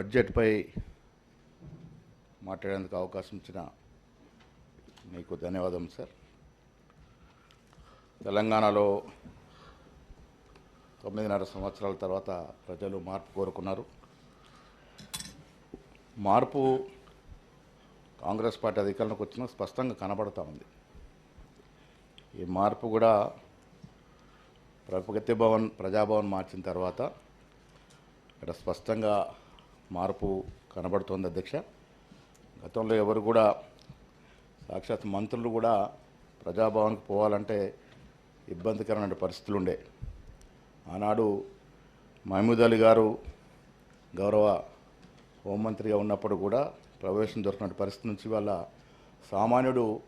బడ్జెట్పై మాట్లాడేందుకు అవకాశం ఇచ్చిన మీకు ధన్యవాదం సార్. తెలంగాణలో తొమ్మిదిన్నర సంవత్సరాల తర్వాత ప్రజలు మార్పు కోరుకున్నారు. మార్పు కాంగ్రెస్ పార్టీ అధికారంలోకి వచ్చిన స్పష్టంగా కనబడుతూ ఉంది. ఈ మార్పు కూడా ప్రగతి భవన్ ప్రజాభవన్ మార్చిన తర్వాత ఇక్కడ స్పష్టంగా మార్పు కనబడుతోంది అధ్యక్ష. గతంలో ఎవరు కూడా సాక్షాత్ మంత్రులు కూడా ప్రజాభవన్కి పోవాలంటే ఇబ్బందికరమైన పరిస్థితులు ఉండే. ఆనాడు మహమూద్ అలీ గారు గౌరవ హోంమంత్రిగా ఉన్నప్పుడు కూడా ప్రవేశం దొరికిన పరిస్థితి నుంచి వాళ్ళ సామాన్యుడు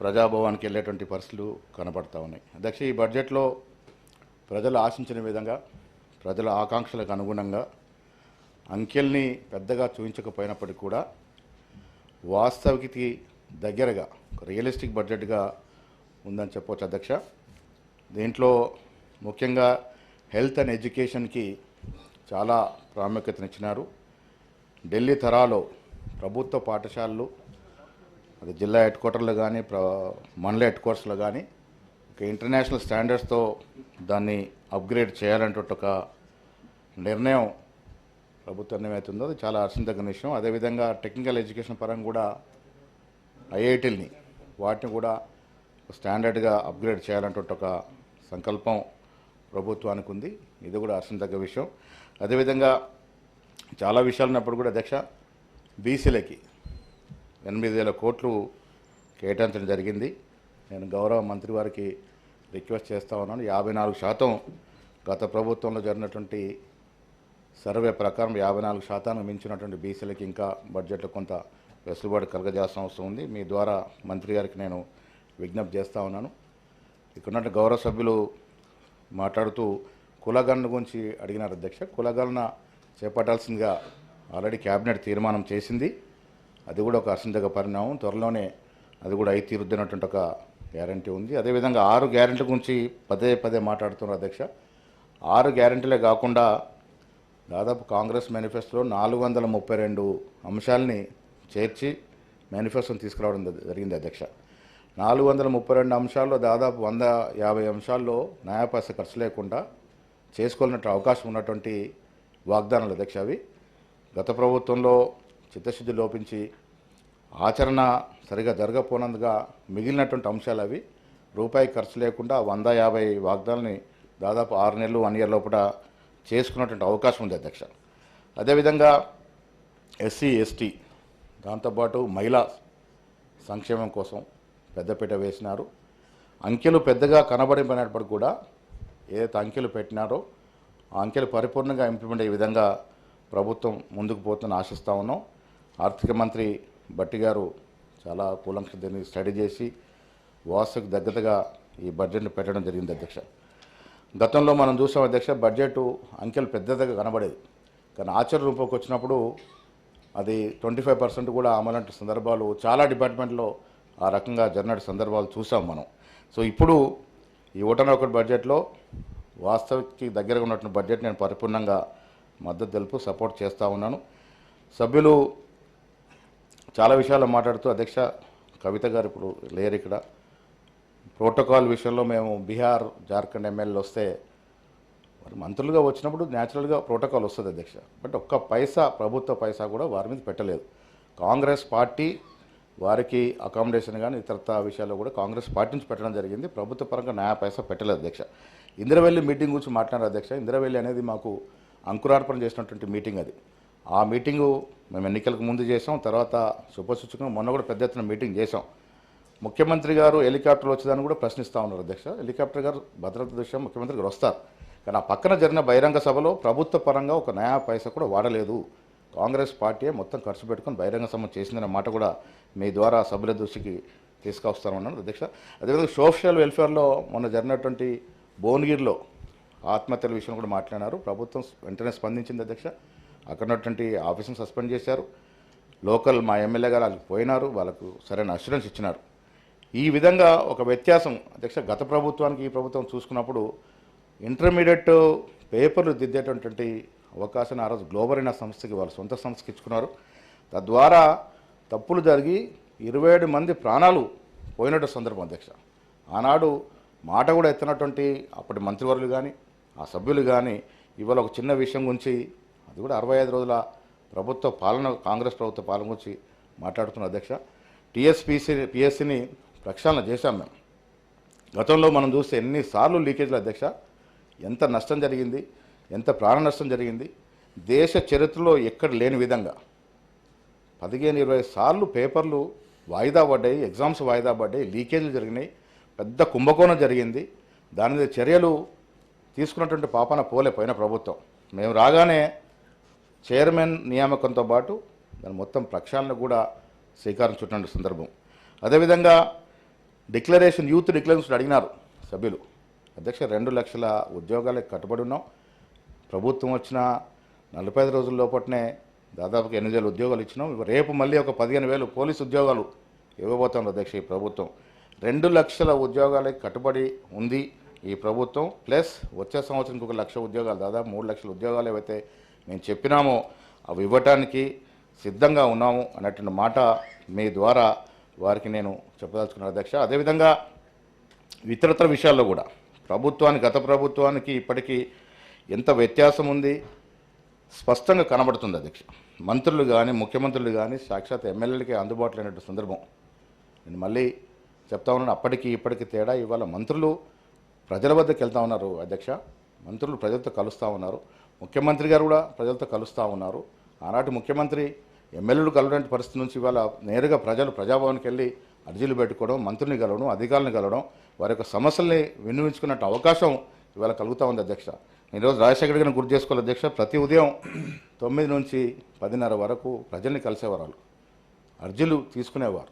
ప్రజాభవన్కి వెళ్ళేటువంటి పరిస్థితులు కనబడతా ఉన్నాయి. అధ్యక్ష ఈ బడ్జెట్లో ప్రజలు ఆశించిన విధంగా ప్రజల ఆకాంక్షలకు అనుగుణంగా అంకెల్ని పెద్దగా చూపించకపోయినప్పటికీ కూడా వాస్తవికతకి దగ్గరగా రియలిస్టిక్ బడ్జెట్గా ఉందని చెప్పవచ్చు అధ్యక్ష. దీంట్లో ముఖ్యంగా హెల్త్ అండ్ ఎడ్యుకేషన్కి చాలా ప్రాముఖ్యతనిచ్చినారు. ఢిల్లీ తరాలో ప్రభుత్వ పాఠశాలలు అది జిల్లా హెడ్ క్వార్టర్లో కానీ ప్ర మండల హెడ్ క్వార్టర్స్లో కానీ ఒక ఇంటర్నేషనల్ స్టాండర్డ్స్తో దాన్ని అప్గ్రేడ్ చేయాలంటే ఒక నిర్ణయం ప్రభుత్వం ఏమవుతుందో అది చాలా హర్షించదగిన విషయం. అదేవిధంగా టెక్నికల్ ఎడ్యుకేషన్ పరంగా కూడా ఐఐటీలని వాటిని కూడా స్టాండర్డ్గా అప్గ్రేడ్ చేయాలంటే ఒక సంకల్పం ప్రభుత్వానికి ఉంది. ఇది కూడా హర్షించదగ్గ విషయం. అదేవిధంగా చాలా విషయాలు ఉన్నప్పుడు కూడా అధ్యక్ష బీసీలకి ఎనిమిది వేల కోట్లు కేటాయించడం జరిగింది. నేను గౌరవ మంత్రి వారికి రిక్వెస్ట్ చేస్తా ఉన్నాను. యాభై నాలుగు శాతం గత ప్రభుత్వంలో జరిగినటువంటి సర్వే ప్రకారం యాభై నాలుగు శాతానికి మించినటువంటి బీసీలకి ఇంకా బడ్జెట్లో కొంత వెసులుబాటు కలగజేయాల్సిన అవసరం ఉంది. మీ ద్వారా మంత్రి గారికి నేను విజ్ఞప్తి చేస్తూ ఉన్నాను. ఇక్కడ గౌరవ సభ్యులు మాట్లాడుతూ కులగణన గురించి అడిగినారు అధ్యక్ష. కులగణన చేపట్టాల్సిందిగా ఆల్రెడీ క్యాబినెట్ తీర్మానం చేసింది. అది కూడా ఒక హర్షించదగ్గ పరిణామం. త్వరలోనే అది కూడా అయి తీరుద్దనటువంటి ఒక గ్యారంటీ ఉంది. అదేవిధంగా ఆరు గ్యారెంటీ గురించి పదే పదే మాట్లాడుతున్నారు అధ్యక్ష. ఆరు గ్యారెంటీలే కాకుండా దాదాపు కాంగ్రెస్ మేనిఫెస్టోలో నాలుగు వందల ముప్పై రెండు అంశాలని చేర్చి మేనిఫెస్టోని తీసుకురావడం జ- జరిగింది అధ్యక్ష. నాలుగు వందల ముప్పై రెండు అంశాల్లో దాదాపు వంద యాభై అంశాల్లో న్యాయపాస ఖర్చు లేకుండా చేసుకోవాలన్నట్టు అవకాశం ఉన్నటువంటి వాగ్దానాలు అధ్యక్ష అవి. గత ప్రభుత్వంలో చిత్తశుద్ధి లోపించి ఆచరణ సరిగా జరగపోనందుగా మిగిలినటువంటి అంశాలు అవి రూపాయి ఖర్చు లేకుండా వంద యాభై వాగ్దానాలని దాదాపు ఆరు నెలలు వన్ ఇయర్ లోపల చేసుకున్నటువంటి అవకాశం ఉంది అధ్యక్ష. అదేవిధంగా ఎస్సీ ఎస్టీ దాంతోపాటు మహిళా సంక్షేమం కోసం పెద్దపీట వేసినారు. అంకెలు పెద్దగా కనబడిపోయినప్పటికీ కూడా ఏదైతే అంకెలు పెట్టినారో ఆ అంకెలు పరిపూర్ణంగా ఇంప్లిమెంట్ అయ్యే విధంగా ప్రభుత్వం ముందుకు పోతుందని ఆశిస్తూ ఉన్నాం. ఆర్థిక మంత్రి భట్టి గారు చాలా కూలంక్ష దీన్ని స్టడీ చేసి వాసుకు దగ్గరగా ఈ బడ్జెట్ను పెట్టడం జరిగింది అధ్యక్ష. గతంలో మనం చూసాం అధ్యక్ష బడ్జెట్ అంకెలు పెద్దదిగా కనబడేది. కానీ ఆచరణ రూపంకి వచ్చినప్పుడు అది ట్వంటీ ఫైవ్ పర్సెంట్ కూడా అమలంటి సందర్భాలు చాలా డిపార్ట్మెంట్లో ఆ రకంగా జరిగిన సందర్భాలు చూసాం మనం. సో ఇప్పుడు ఈ ఒకటన ఒకటి బడ్జెట్లో వాస్తవికి దగ్గరగా ఉన్నటువంటి బడ్జెట్ నేను పరిపూర్ణంగా మద్దతు తెలుపు సపోర్ట్ చేస్తూ ఉన్నాను. సభ్యులు చాలా విషయాలు మాట్లాడుతూ అధ్యక్ష కవిత గారు ఇప్పుడు లేరు ఇక్కడ. ప్రోటోకాల్ విషయంలో మేము బీహార్ జార్ఖండ్ ఎమ్మెల్యేలు వస్తే వారు మంత్రులుగా వచ్చినప్పుడు న్యాచురల్గా ప్రోటోకాల్ వస్తుంది అధ్యక్ష. బట్ ఒక్క పైసా ప్రభుత్వ పైసా కూడా వారి మీద పెట్టలేదు. కాంగ్రెస్ పార్టీ వారికి అకామిడేషన్ కానీ ఇతరత విషయాల్లో కూడా కాంగ్రెస్ పార్టీ నుంచి పెట్టడం జరిగింది. ప్రభుత్వ పరంగా న్యాయ పైసా పెట్టలేదు అధ్యక్ష. ఇందిరవెల్లి మీటింగ్ గురించి మాట్లాడారు అధ్యక్ష ఇందిరవెల్లి అనేది మాకు అంకురార్పణ చేసినటువంటి మీటింగ్ అది. ఆ మీటింగు మేము ఎన్నికలకు ముందు చేసాం తర్వాత శుభసూచకంగా మొన్న కూడా పెద్ద ఎత్తున మీటింగ్ చేసాం ముఖ్యమంత్రి గారు హెలికాప్టర్లు వచ్చేదాన్ని కూడా ప్రశ్నిస్తూ ఉన్నారు అధ్యక్ష. హెలికాప్టర్ గారు భద్రత దృష్ట్యా ముఖ్యమంత్రి గారు వస్తారు. కానీ ఆ పక్కన జరిగిన బహిరంగ సభలో ప్రభుత్వ పరంగా ఒక న్యాయ పైసా కూడా వాడలేదు. కాంగ్రెస్ పార్టీ మొత్తం ఖర్చు పెట్టుకొని బహిరంగ సభ చేసిందనే మాట కూడా మీ ద్వారా సభ్యుల దృష్టికి తీసుకొస్తామన్నాను అధ్యక్ష. అదేవిధంగా సోషల్ వెల్ఫేర్లో మొన్న జరిగినటువంటి భువనగిరిలో ఆత్మహత్యల విషయం కూడా మాట్లాడినారు ప్రభుత్వం వెంటనే స్పందించింది అధ్యక్ష. అక్కడ ఉన్నటువంటి ఆఫీసును సస్పెండ్ చేశారు. లోకల్ మా ఎమ్మెల్యే గారు వాళ్ళకి పోయినారు. వాళ్ళకు సరైన అస్యూరెన్స్ ఇచ్చినారు. ఈ విధంగా ఒక వ్యత్యాసం అధ్యక్ష గత ప్రభుత్వానికి ఈ ప్రభుత్వం చూసుకున్నప్పుడు ఇంటర్మీడియట్ పేపర్లు దిద్దేటటువంటి అవకాశాన్ని ఆ రోజు గ్లోబల్ అయిన సంస్థకి వాళ్ళ సొంత సంస్థకి ఇచ్చుకున్నారు. తద్వారా తప్పులు జరిగి ఇరవై ఏడు మంది ప్రాణాలు పోయినట్టు సందర్భం అధ్యక్ష. ఆనాడు మాట కూడా ఎత్తినటువంటి అప్పటి మంత్రివర్యులు కానీ ఆ సభ్యులు కానీ ఇవాళ ఒక చిన్న విషయం గురించి అది కూడా అరవై ఐదు రోజుల ప్రభుత్వ పాలన కాంగ్రెస్ ప్రభుత్వ పాలన గురించి మాట్లాడుతున్న అధ్యక్ష. టీఎస్పీసీ పిఎస్సిని ప్రక్షాళన చేశాం మేము. గతంలో మనం చూస్తే ఎన్నిసార్లు లీకేజ్ల అధ్యక్ష ఎంత నష్టం జరిగింది ఎంత ప్రాణ నష్టం జరిగింది దేశ చరిత్రలో ఎక్కడ లేని విధంగా పదిహేను ఇరవై సార్లు పేపర్లు వాయిదా పడ్డాయి ఎగ్జామ్స్ వాయిదా పడ్డాయి లీకేజీలు జరిగినాయి పెద్ద కుంభకోణం జరిగింది. దాని మీద చర్యలు తీసుకున్నటువంటి పాపన పోలే పోయిన ప్రభుత్వం. మేము రాగానే చైర్మన్ నియామకంతో పాటు దాని మొత్తం ప్రక్షాళన కూడా శ్రీకారం చుట్టిన సందర్భం. అదేవిధంగా డిక్లరేషన్ యూత్ డిక్లరేషన్ అడిగినారు సభ్యులు. అధ్యక్ష రెండు లక్షల ఉద్యోగాలకు కట్టుబడి ఉన్నాం. ప్రభుత్వం వచ్చిన నలభై ఐదు రోజుల లోపటనే దాదాపుగా ఎనిమిది వేల ఉద్యోగాలు ఇచ్చినాం. రేపు మళ్ళీ ఒక పదిహేను వేలు పోలీసు ఉద్యోగాలు ఇవ్వబోతుంది అధ్యక్ష ఈ ప్రభుత్వం. రెండు లక్షల ఉద్యోగాలకు కట్టుబడి ఉంది ఈ ప్రభుత్వం. ప్లస్ వచ్చే సంవత్సరానికి ఒక లక్ష ఉద్యోగాలు దాదాపు మూడు లక్షల ఉద్యోగాలు ఏవైతే మేము చెప్పినామో అవి ఇవ్వటానికి సిద్ధంగా ఉన్నాము అన్నటువంటి మాట మీ ద్వారా వారికి నేను చెప్పదలుచుకున్నాను అధ్యక్ష. అదేవిధంగా ఇతరత్ర విషయాల్లో కూడా ప్రభుత్వానికి గత ప్రభుత్వానికి ఇప్పటికీ ఎంత వ్యత్యాసం ఉంది? స్పష్టంగా కనబడుతుంది అధ్యక్ష. మంత్రులు కానీ ముఖ్యమంత్రులు కానీ సాక్షాత్ ఎమ్మెల్యేలకి అందుబాటులో అయినట్టు సందర్భం. నేను మళ్ళీ చెప్తా ఉన్నాను అప్పటికి ఇప్పటికి తేడా ఇవాళ మంత్రులు ప్రజల వద్దకు వెళ్తా ఉన్నారు అధ్యక్ష. మంత్రులు ప్రజలతో కలుస్తూ ఉన్నారు. ముఖ్యమంత్రి గారు కూడా ప్రజలతో కలుస్తూ ఉన్నారు. ఆనాటి ముఖ్యమంత్రి ఎమ్మెల్యేలు కలవడానికి పరిస్థితి నుంచి ఇవాళ నేరుగా ప్రజలు ప్రజాభవన్కి వెళ్ళి అర్జీలు పెట్టుకోవడం మంత్రుల్ని కలవడం అధికారులను కలవడం వారి యొక్క సమస్యల్ని వినియోగించుకున్నట్టు అవకాశం ఇవాళ కలుగుతూ ఉంది అధ్యక్ష. ఈరోజు రాజశేఖర్ గారిని గుర్తు చేసుకోవాలి అధ్యక్ష. ప్రతి ఉదయం తొమ్మిది నుంచి పదిన్నర వరకు ప్రజల్ని కలిసేవారు. వాళ్ళు అర్జీలు తీసుకునేవారు.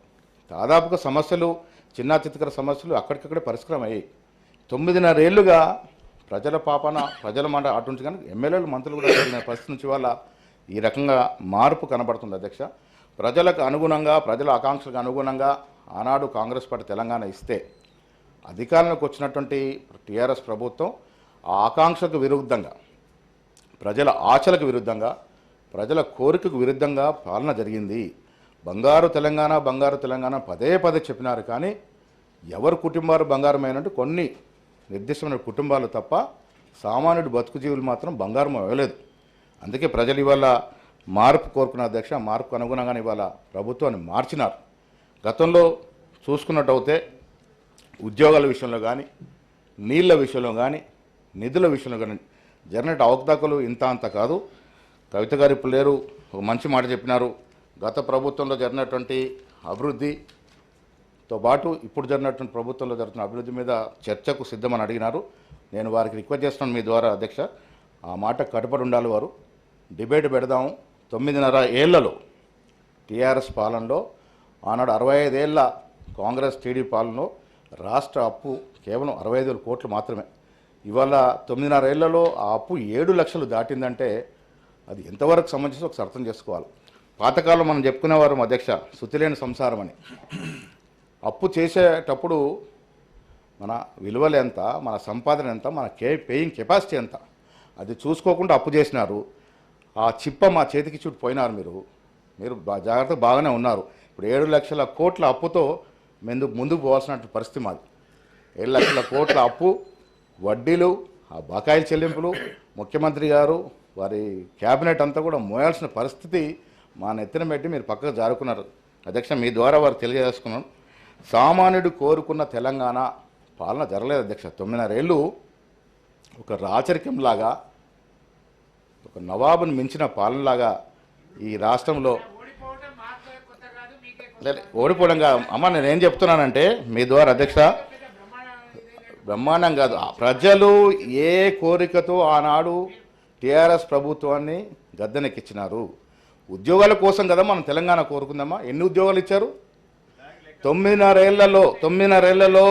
దాదాపుగా సమస్యలు చిన్న చిత్తకర సమస్యలు అక్కడికక్కడే పరిష్కారం అయ్యాయి. తొమ్మిదిన్నర ఏళ్ళుగా ప్రజల పాపన ప్రజల మాట అటు నుంచి కానీ ఎమ్మెల్యేలు మంత్రులు కూడా పరిస్థితి నుంచి వాళ్ళ ఈ రకంగా మార్పు కనబడుతుంది అధ్యక్ష. ప్రజలకు అనుగుణంగా ప్రజల ఆకాంక్షలకు అనుగుణంగా ఆనాడు కాంగ్రెస్ పార్టీ తెలంగాణ ఇస్తే అధికారంలోకి వచ్చినటువంటి టీఆర్ఎస్ ప్రభుత్వం ఆ ఆకాంక్షకు విరుద్ధంగా ప్రజల ఆశలకు విరుద్ధంగా ప్రజల కోరికకు విరుద్ధంగా పాలన జరిగింది. బంగారు తెలంగాణ బంగారు తెలంగాణ పదే పదే చెప్పినారు కానీ ఎవరు కుటుంబాలు బంగారమైనట్టు కొన్ని నిర్దిష్టమైన కుటుంబాలు తప్ప సామాన్యుడు బతుకు జీవులు మాత్రం బంగారం అవ్వలేదు. అందుకే ప్రజలు ఇవాళ మార్పు కోరుకున్న అధ్యక్ష మార్పుకు అనుగుణంగానే ఇవాళ ప్రభుత్వాన్ని మార్చినారు. గతంలో చూసుకున్నట్టయితే ఉద్యోగాల విషయంలో కానీ నీళ్ళ విషయంలో కానీ నిధుల విషయంలో కానీ జరిగినట్టు అవకతవకలు ఇంత అంత కాదు. కవిత గారు ఇప్పుడు లేరు ఒక మంచి మాట చెప్పినారు. గత ప్రభుత్వంలో జరిగినటువంటి అభివృద్ధితో పాటు ఇప్పుడు జరిగినటువంటి ప్రభుత్వంలో జరుగుతున్న అభివృద్ధి మీద చర్చకు సిద్ధమని అడిగినారు. నేను వారికి రిక్వెస్ట్ చేస్తున్నాను మీ ద్వారా అధ్యక్ష. ఆ మాట కట్టుబడి ఉండాలి వారు. డిబేట్ పెడదాం తొమ్మిదిన్నర ఏళ్ళలో. టీఆర్ఎస్ పాలనలో ఆనాడు అరవై ఐదేళ్ళ కాంగ్రెస్ టీడీ పాలనలో రాష్ట్ర అప్పు కేవలం అరవై ఐదు కోట్లు మాత్రమే. ఇవాళ తొమ్మిదిన్నర ఏళ్ళలో ఆ అప్పు ఏడు లక్షలు దాటిందంటే అది ఎంతవరకు సంబంధించి ఒకసారి అర్థం చేసుకోవాలి. పాతకాలం మనం చెప్పుకునేవారు అధ్యక్ష శుతిలేని సంసారం అని. అప్పు చేసేటప్పుడు మన విలువలు ఎంత మన సంపాదన ఎంత మన కే పేయింగ్ కెపాసిటీ ఎంత? అది చూసుకోకుండా అప్పు చేసినారు. ఆ చిప్ప మా చేతికి చుట్టూ పోయినారు మీరు. మీరు జాగ్రత్త బాగానే ఉన్నారు. ఇప్పుడు ఏడు లక్షల కోట్ల అప్పుతో మెందు ముందుకు పోవాల్సిన పరిస్థితి మాది. ఏడు లక్షల కోట్ల అప్పు వడ్డీలు ఆ బకాయిల చెల్లింపులు ముఖ్యమంత్రి గారు వారి క్యాబినెట్ అంతా కూడా మోయాల్సిన పరిస్థితి మా నెత్తిన పెట్టి మీరు పక్కకు జారుకున్నారు. అధ్యక్ష మీ ద్వారా వారు తెలియజేసుకున్నాను సామాన్యుడు కోరుకున్న తెలంగాణ పాలన జరగలేదు అధ్యక్ష. తొమ్మిదిన్నరేళ్ళు ఒక రాచరికంలాగా నవాబుని మించిన పాలనలాగా ఈ రాష్ట్రంలో ఓడిపోవటం కాదు ఓడిపోవడం కాదు. అమ్మ నేనేం చెప్తున్నానంటే మీ ద్వారా అధ్యక్ష బ్రహ్మాండం కాదు. ప్రజలు ఏ కోరికతో ఆనాడు టీఆర్ఎస్ ప్రభుత్వాన్ని గద్దెనెక్కిచ్చినారు ఉద్యోగాల కోసం కదా మనం తెలంగాణ కోరుకుందామా? ఎన్ని ఉద్యోగాలు ఇచ్చారు? తొమ్మిదిన్నరేళ్ళలో తొమ్మిదిన్నరేళ్ళలో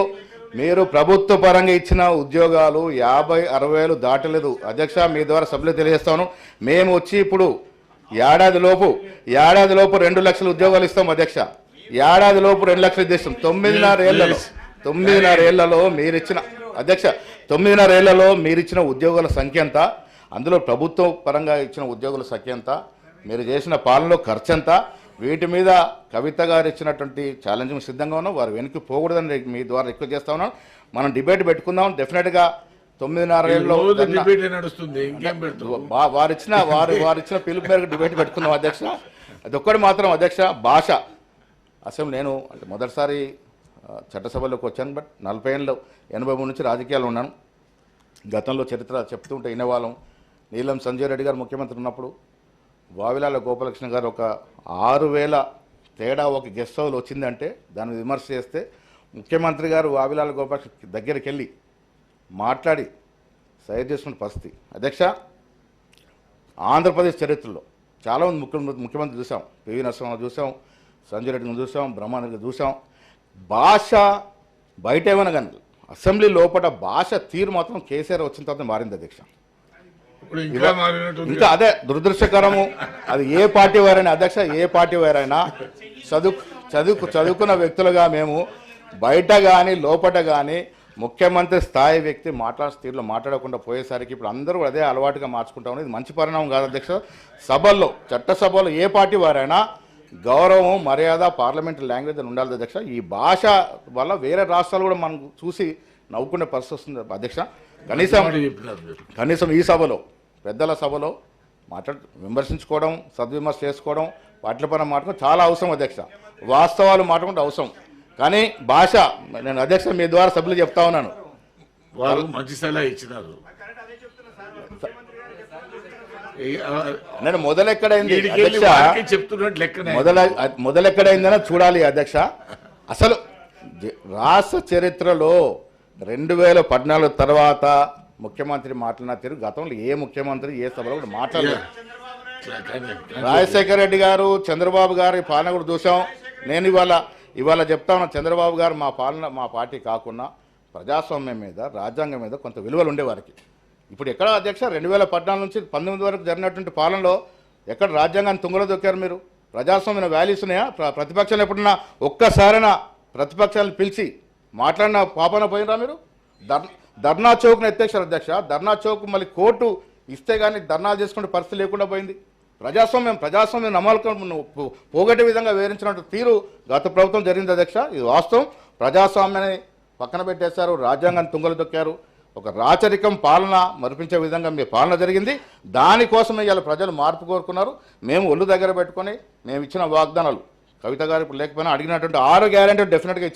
మీరు ప్రభుత్వ పరంగా ఇచ్చిన ఉద్యోగాలు యాభై అరవై వేలు దాటలేదు. అధ్యక్ష మీ ద్వారా సభ్యులు తెలియజేస్తాను. మేము వచ్చి ఇప్పుడు ఏడాది లోపు ఏడాది లోపు రెండు లక్షల ఉద్యోగాలు ఇస్తాం అధ్యక్ష. ఏడాది లోపు రెండు లక్షలు ఇస్తాం తొమ్మిదిన్నర ఏళ్ళలో తొమ్మిదిన్నర ఏళ్ళలో మీరిచ్చిన అధ్యక్ష తొమ్మిదిన్నర ఏళ్ళలో మీరిచ్చిన ఉద్యోగాల సంఖ్య ఎంత? అందులో ప్రభుత్వ పరంగా ఇచ్చిన ఉద్యోగుల సంఖ్య ఎంత? మీరు చేసిన పాలనలో ఖర్చు ఎంత? వీటి మీద కవిత గారు ఇచ్చినటువంటి ఛాలెంజింగ్ సిద్ధంగా ఉన్నాం. వారు వెనక్కి పోకూడదని మీ ద్వారా రిక్వెస్ట్ చేస్తా ఉన్నాం. మనం డిబేట్ పెట్టుకుందాం. డెఫినెట్గా తొమ్మిదిన్నర ఏళ్ళలో రోజు ధర్నా- డిబేట్ నడుస్తుంది. ఇంకేం పెడతావు? వా- వారిచ్చిన వారు వారిచ్చిన పిలుపు మేరకు డిబేట్ పెట్టుకున్నాం అధ్యక్ష. అది ఒక్కటి మాత్రం అధ్యక్ష భాష. అసలు నేను అంటే మొదటిసారి చట్టసభలోకి వచ్చాను బట్ నలభై ఏళ్ళు ఎనభై మూడు నుంచి రాజకీయాలు ఉన్నాను. గతంలో చరిత్ర చెప్తుంటే వినేవాళ్ళం. నీలం సంజయ్ రెడ్డి గారు ముఖ్యమంత్రి ఉన్నప్పుడు వావిలాల గోపాలకృష్ణ గారు ఒక ఆరు వేల తేడా ఒక గెస్ట్ హౌస్ వచ్చిందంటే దాన్ని విమర్శ చేస్తే ముఖ్యమంత్రి గారు వావిలాల గోపాలకృష్ణ దగ్గరికి వెళ్ళి మాట్లాడి సైడ్ చేసుకున్న పరిస్థితి. అధ్యక్ష ఆంధ్రప్రదేశ్ చరిత్రలో చాలామంది ముఖ్యమంత్రి ముఖ్యమంత్రి చూసాం. పివి నరసింహరావు చూసాం సంజయ్ రెడ్డిని చూసాం బ్రహ్మానంద చూసాం. భాష బయట ఏమైనా కానీ అసెంబ్లీ లోపల భాష తీరు మాత్రం కేసీఆర్ వచ్చిన తర్వాత మారింది అధ్యక్ష. ఇంకా అదే దురదృష్టకరము. అది ఏ పార్టీ వారైనా అధ్యక్ష ఏ పార్టీ వారైనా చదువు చదువు చదువుకున్న వ్యక్తులుగా మేము బయట కానీ లోపల కానీ ముఖ్యమంత్రి స్థాయి వ్యక్తి మాట్లాడే తీరులో మాట్లాడకుండా పోయేసరికి ఇప్పుడు అందరూ అదే అలవాటుగా మార్చుకుంటాం ఇది మంచి పరిణామం కాదు అధ్యక్ష. సభల్లో చట్టసభలో ఏ పార్టీ వారైనా గౌరవం మర్యాద పార్లమెంట్ లాంగ్వేజ్ అని ఉండాలి అధ్యక్ష. ఈ భాష వల్ల వేరే రాష్ట్రాలు కూడా మనం చూసి నవ్వుకునే పరిస్థితి వస్తుంది అధ్యక్ష. కనీసం. కనీసం ఈ సభలో పెద్దల సభలో మాట్లాడు విమర్శించుకోవడం సద్విమర్శ చేసుకోవడం వాటి పైన మాట్లాడడం చాలా అవసరం అధ్యక్ష. వాస్తవాలు మాట్లాడుకుంటే అవసరం. కానీ భాష నేను అధ్యక్ష మీ ద్వారా సభ్యులు చెప్తా ఉన్నాను. వాళ్ళు మంచి సలహా ఇచ్చినారు. నేను మొదలెక్కడైంది? మొదల మొదలెక్కడైందని చూడాలి అధ్యక్ష. అసలు రాష్ట్ర చరిత్రలో రెండు వేల పద్నాలుగు తర్వాత ముఖ్యమంత్రి మాట్లాడిన తీరు. గతంలో ఏ ముఖ్యమంత్రి ఏ సభలో కూడా మాట్లాడలేదు. రాజశేఖర రెడ్డి గారు చంద్రబాబు గారి పాలన కూడా చూసాం నేను ఇవాళ ఇవాళ చెప్తా ఉన్నా చంద్రబాబు గారు మా పాలన మా పార్టీ కాకుండా ప్రజాస్వామ్యం మీద రాజ్యాంగం మీద కొంత విలువలు ఉండేవారికి ఇప్పుడు ఎక్కడ అధ్యక్ష రెండు వేల పద్నాలుగు నుంచి పంతొమ్మిది వరకు జరిగినటువంటి పాలనలో ఎక్కడ రాజ్యాంగాన్ని తుంగలో దొక్కారు మీరు? ప్రజాస్వామ్య వాల్యూస్ ఉన్నాయా? ప్ర- ప్రతిపక్షాలు ఎప్పుడన్నా ఒక్కసారైనా ప్రతిపక్షాలను పిలిచి మాట్లాడిన పాపన పోయినరా మీరు? ధర్ ధర్నా చౌక్ని ఎత్తేసారు అధ్యక్ష ధర్నా చౌక్ మళ్ళీ కోర్టు ఇస్తే కానీ ధర్నాలు చేసుకునే పరిస్థితి లేకుండా పోయింది. ప్రజాస్వామ్యం ప్రజాస్వామ్యం నమ్మకం పోగొట్టే విధంగా వివరించినట్టు తీరు గత ప్రభుత్వం జరిగింది అధ్యక్ష. ఇది వాస్తవం. ప్రజాస్వామ్యాన్ని పక్కన పెట్టేశారు రాజ్యాంగాన్ని తుంగలు దొక్కారు ఒక రాచరికం పాలన మరిపించే విధంగా మీ పాలన జరిగింది. దానికోసమే ఇవాళ ప్రజలు మార్పు కోరుకున్నారు. మేము ఒళ్ళు దగ్గర పెట్టుకొని మేము ఇచ్చిన వాగ్దానాలు కవిత గారు ఇప్పుడు లేకపోయినా అడిగినటువంటి ఆరు గ్యారెంటీ డెఫినెట్గా ఇచ్చి